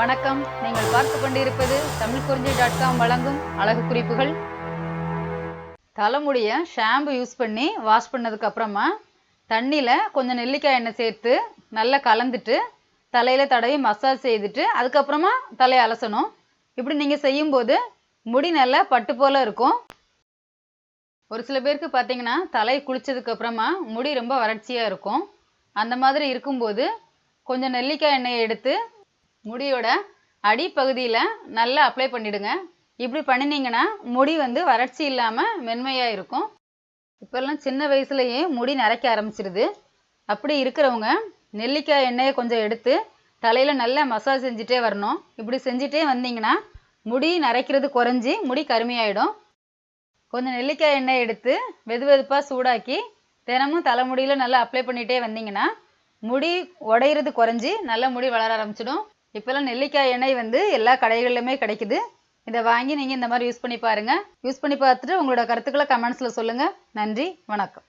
வணக்கம். நீங்கள் பார்த்து கொண்டிருப்பது தமிழ் குறிஞ்சி டாட் காம் வழங்கும் அழகு குறிப்புகள். தலைமுடியை ஷாம்பு யூஸ் பண்ணி வாஷ் பண்ணதுக்கு அப்புறமா தண்ணியில் கொஞ்சம் நெல்லிக்காய் எண்ணெய் சேர்த்து நல்லா கலந்துட்டு தலையில் தடவி மசாஜ் செய்துட்டு அதுக்கப்புறமா தலையை அலசணும். இப்படி நீங்கள் செய்யும்போது முடி நல்லா பட்டு போல இருக்கும். ஒரு சில பேருக்கு பார்த்தீங்கன்னா தலை குளிச்சதுக்கு அப்புறமா முடி ரொம்ப வறட்சியாக இருக்கும். அந்த மாதிரி இருக்கும்போது கொஞ்சம் நெல்லிக்காய் எண்ணெயை எடுத்து முடியோட அடிப்பகுதியில் நல்லா அப்ளை பண்ணிவிடுங்க இப்படி பண்ணினீங்கன்னா முடி வந்து வறட்சி இல்லாமல் மென்மையாக இருக்கும். இப்போல்லாம் சின்ன வயசுலேயே முடி நரைக்க ஆரம்பிச்சிருது. அப்படி இருக்கிறவங்க நெல்லிக்காய் எண்ணெயை கொஞ்சம் எடுத்து தலையில் நல்லா மசாஜ் செஞ்சுட்டே வரணும். இப்படி செஞ்சுட்டே வந்தீங்கன்னா முடி நரைக்கிறது குறைஞ்சி முடி கருமையாயிடும். கொஞ்சம் நெல்லிக்காய் எண்ணெய் எடுத்து வெது வெதுப்பாக சூடாக்கி தினமும் தலைமுடியில் நல்லா அப்ளை பண்ணிகிட்டே வந்தீங்கன்னா முடி உடையிறது குறைஞ்சி நல்ல முடி வளர ஆரம்பிச்சிடும். இப்போல்லாம் நெல்லிக்காய் எண்ணெய் வந்து எல்லா கடைகளிலுமே கிடைக்குது. இதை வாங்கி நீங்கள் இந்த மாதிரி யூஸ் பண்ணி பாருங்கள் யூஸ் பண்ணி பார்த்துட்டு உங்களோட கருத்துக்களை கமெண்ட்ஸில் சொல்லுங்கள் நன்றி வணக்கம்.